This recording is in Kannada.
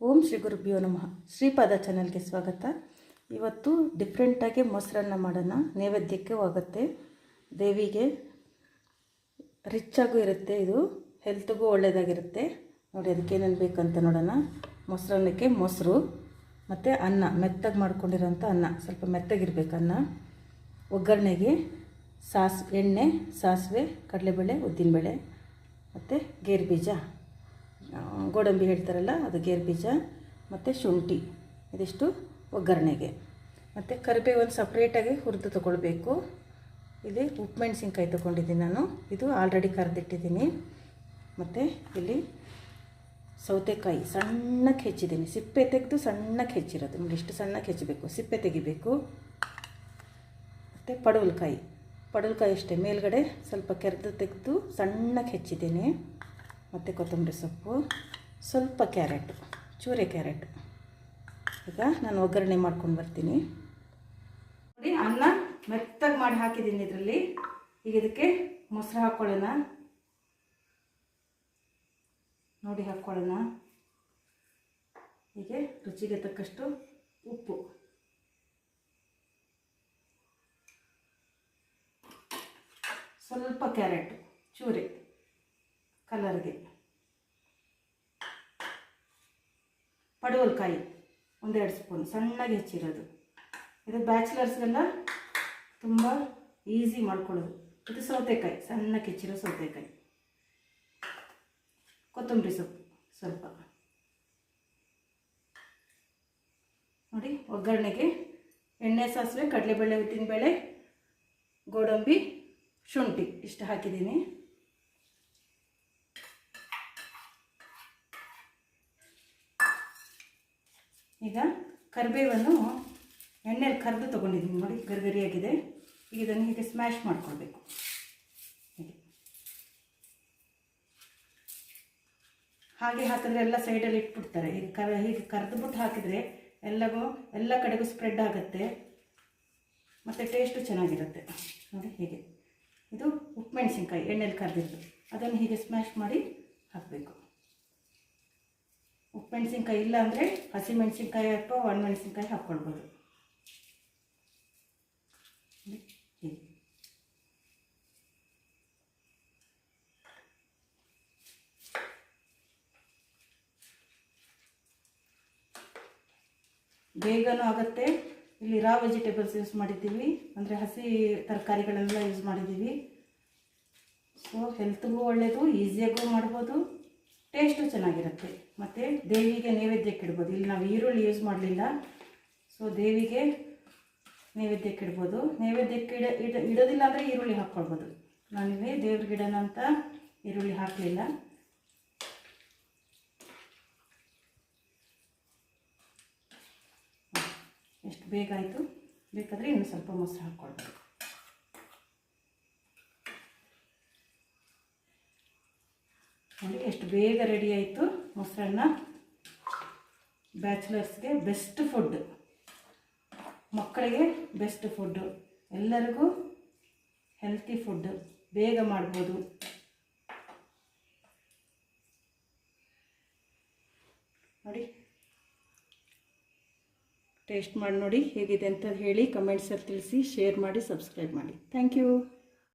ಓಂ ಶ್ರೀ ಗುರುಭ್ಯೋ ನಮಃ. ಶ್ರೀಪಾದ ಚಾನಲ್ಗೆ ಸ್ವಾಗತ. ಇವತ್ತು ಡಿಫ್ರೆಂಟಾಗಿ ಮೊಸರನ್ನ ಮಾಡೋಣ. ನೈವೇದ್ಯಕ್ಕೆ ಹೋಗುತ್ತೆ ದೇವಿಗೆ ರಿಚ್ಚಾಗೂ ಇರುತ್ತೆ ಇದು. ಹೆಲ್ತ್ಗೂ ಒಳ್ಳೆಯದಾಗಿರುತ್ತೆ ನೋಡಿ, ಅದಕ್ಕೆ ಏನೇನು ಬೇಕಂತ ನೋಡೋಣ. ಮೊಸರನ್ನಕ್ಕೆ ಮೊಸರು, ಮತ್ತು ಅನ್ನ. ಮೆತ್ತಗೆ ಮಾಡ್ಕೊಂಡಿರೋಂಥ ಅನ್ನ. ಸ್ವಲ್ಪ ಮೆತ್ತಗಿರ್ಬೇಕು ಅನ್ನ. ಒಗ್ಗರಣೆಗೆ ಸಾಸ್, ಎಣ್ಣೆ, ಸಾಸಿವೆ, ಕಡಲೆಬೇಳೆ, ಉದ್ದಿನಬೇಳೆ, ಮತ್ತು ಗೇರು ಬೀಜ ಗೋಡಂಬಿ ಹೇಳ್ತಾರಲ್ಲ, ಅದು ಗೇರು ಬೀಜ, ಮತ್ತು ಶುಂಠಿ. ಇದಿಷ್ಟು ಒಗ್ಗರಣೆಗೆ. ಮತ್ತು ಕರಿಬೇವನ್ನು ಸಪ್ರೇಟಾಗಿ ಹುರಿದು ತೊಗೊಳ್ಬೇಕು. ಇಲ್ಲಿ ಉಪ್ಪು ಮೆಣಸಿನ್ಕಾಯಿ ತೊಗೊಂಡಿದ್ದೀನಿ ನಾನು. ಇದು ಆಲ್ರೆಡಿ ಕರೆದಿಟ್ಟಿದ್ದೀನಿ. ಮತ್ತು ಇಲ್ಲಿ ಸೌತೆಕಾಯಿ ಸಣ್ಣಕ್ಕೆ ಹೆಚ್ಚಿದ್ದೀನಿ. ಸಿಪ್ಪೆ ತೆಗೆದು ಸಣ್ಣಕ್ಕೆ ಹೆಚ್ಚಿರೋದು. ನೋಡಿ ಇಷ್ಟು ಸಣ್ಣಕ್ಕೆ ಹೆಚ್ಚಬೇಕು. ಸಿಪ್ಪೆ ತೆಗಿಬೇಕು. ಮತ್ತು ಪಡವಲಕಾಯಿ. ಪಡವಲಕಾಯಿ ಅಷ್ಟೇ. ಮೇಲ್ಗಡೆ ಸ್ವಲ್ಪ ಕೆರೆದು ತೆಗೆದು ಸಣ್ಣಕ್ಕೆ ಹೆಚ್ಚಿದ್ದೀನಿ. ಮತ್ತು ಕೊತ್ತಂಬರಿ ಸೊಪ್ಪು, ಸ್ವಲ್ಪ ಕ್ಯಾರೆಟ್, ಚೂರೆ ಕ್ಯಾರೆಟ್. ಈಗ ನಾನು ಒಗ್ಗರಣೆ ಮಾಡ್ಕೊಂಡು ಬರ್ತೀನಿ. ನೋಡಿ, ಅನ್ನ ಮೆತ್ತಗೆ ಮಾಡಿ ಹಾಕಿದ್ದೀನಿ ಇದರಲ್ಲಿ. ಈಗ ಇದಕ್ಕೆ ಮೊಸರು ಹಾಕ್ಕೊಳ್ಳೋಣ ನೋಡಿ ಹಾಕ್ಕೊಳ್ಳೋಣ ಹೀಗೆ ರುಚಿಗೆ ತಕ್ಕಷ್ಟು ಉಪ್ಪು. ಸ್ವಲ್ಪ ಕ್ಯಾರೆಟ್, ಚೂರಿ. ಕಲರ್ಗೆ ಪಡವಲಕಾಯಿ, ಒಂದೆರಡು ಸ್ಪೂನ್, ಸಣ್ಣಗೆ ಹೆಚ್ಚಿರೋದು. ಇದು ಬ್ಯಾಚುಲರ್ಸ್ಗೆಲ್ಲ ತುಂಬ ಈಸಿ ಮಾಡ್ಕೊಳ್ಳೋದು. ಇದು ಸೌತೆಕಾಯಿ, ಸಣ್ಣಕ್ಕೆ ಹೆಚ್ಚಿರೋ ಸೌತೆಕಾಯಿ. ಕೊತ್ತಂಬರಿ ಸೊಪ್ಪು, ಸ್ವಲ್ಪ. ನೋಡಿ, ಒಗ್ಗರಣೆಗೆ ಎಣ್ಣೆ, ಸಾಸಿವೆ, ಕಡಲೆಬೇಳೆ, ಉದ್ದಿನಬೇಳೆ, ಗೋಡಂಬಿ, ಶುಂಠಿ ಇಷ್ಟು ಹಾಕಿದ್ದೀನಿ. ಈಗ ಕರಿಬೇವನ್ನು ಎಣ್ಣೆಲಿ ಕರೆದು ತೊಗೊಂಡಿದ್ದೀನಿ ನೋಡಿ, ಗರಿಗರಿಯಾಗಿದೆ. ಈಗ ಇದನ್ನು ಹೀಗೆ ಸ್ಮ್ಯಾಶ್ ಮಾಡ್ಕೊಳ್ಬೇಕು. ಹೀಗೆ. ಹಾಕಿದ್ರೆ ಎಲ್ಲ ಸೈಡಲ್ಲಿ ಇಟ್ಬಿಡ್ತಾರೆ. ಈಗ ಕರ, ಹೀಗೆ ಕರೆದುಬಿಟ್ಟು ಹಾಕಿದರೆ ಎಲ್ಲಗೂ ಎಲ್ಲ ಕಡೆಗೂ ಸ್ಪ್ರೆಡ್ ಆಗುತ್ತೆ. ಮತ್ತು ಟೇಸ್ಟು ಚೆನ್ನಾಗಿರುತ್ತೆ. ನೋಡಿ, ಹೀಗೆ. ಇದು ಉಪ್ಪು ಮೆಣಸಿನ್ಕಾಯಿ ಎಣ್ಣೆಲಿ ಕರೆದಿದ್ದು. ಅದನ್ನು ಹೀಗೆ ಸ್ಮ್ಯಾಶ್ ಮಾಡಿ ಹಾಕಬೇಕು. ಮೆಣಸಿನ್ಕಾಯಿ ಇಲ್ಲ ಅಂದರೆ ಹಸಿ ಮೆಣಸಿನ್ಕಾಯಿ ಅಥವಾ ಒಣ ಮೆಣಸಿನ್ಕಾಯಿ ಹಾಕ್ಕೊಳ್ಬೋದು. ಬೇಗನೂ ಆಗುತ್ತೆ. ಇಲ್ಲಿ ರಾ ವೆಜಿಟೇಬಲ್ಸ್ ಯೂಸ್ ಮಾಡಿದ್ದೀವಿ. ಅಂದರೆ ಹಸಿ ತರಕಾರಿಗಳೆಲ್ಲ ಯೂಸ್ ಮಾಡಿದ್ದೀವಿ. ಸೊ ಹೆಲ್ತ್ಗೂ ಒಳ್ಳೆಯದು ಈಸಿಯಾಗೂ ಮಾಡ್ಬೋದು. ಟೇಸ್ಟು ಚೆನ್ನಾಗಿರುತ್ತೆ. ಮತ್ತು ದೇವಿಗೆ ನೈವೇದ್ಯಕ್ಕೆ ಇಡ್ಬೋದು ಇಲ್ಲಿ ನಾವು ಈರುಳ್ಳಿ ಯೂಸ್ ಮಾಡಲಿಲ್ಲ. ಸೊ ದೇವಿಗೆ ನೈವೇದ್ಯಕ್ಕೆ ಇಡ್ಬೋದು ನೈವೇದ್ಯಕ್ಕೆ ಇಡ ಇಡ, ಇಡೋದಿಲ್ಲ ಅಂದರೆ ಈರುಳ್ಳಿ ಹಾಕ್ಕೊಳ್ಬೋದು. ನಾನಿಲ್ಲಿ ದೇವ್ರ ಇಡೋಣ ಅಂತ ಈರುಳ್ಳಿ ಹಾಕಲಿಲ್ಲ. ಎಷ್ಟು ಬೇಗ ಆಯಿತು? ಬೇಕಾದರೆ ಇನ್ನು ಸ್ವಲ್ಪ ಮೊಸರು ಹಾಕ್ಕೊಳ್ಬೇಕು ನೋಡಿ, ಎಷ್ಟು ಬೇಗ ರೆಡಿ ಆಯಿತು ಮೊಸರನ್ನ. ಬ್ಯಾಚುಲರ್ಸ್ಗೆ ಬೆಸ್ಟ್ ಫುಡ್ ಮಕ್ಕಳಿಗೆ ಬೆಸ್ಟ್ ಫುಡ್ಡು ಎಲ್ಲರಿಗೂ ಹೆಲ್ತಿ ಫುಡ್ಡು ಬೇಗ ಮಾಡ್ಬೋದು. ನೋಡಿ. ಟೇಸ್ಟ್ ಮಾಡಿ ನೋಡಿ, ಹೇಗಿದೆ ಅಂತ ಹೇಳಿ ಕಮೆಂಟ್ಸಲ್ಲಿ ತಿಳಿಸಿ ಶೇರ್ ಮಾಡಿ ಸಬ್ಸ್ಕ್ರೈಬ್ ಮಾಡಿ. Thank you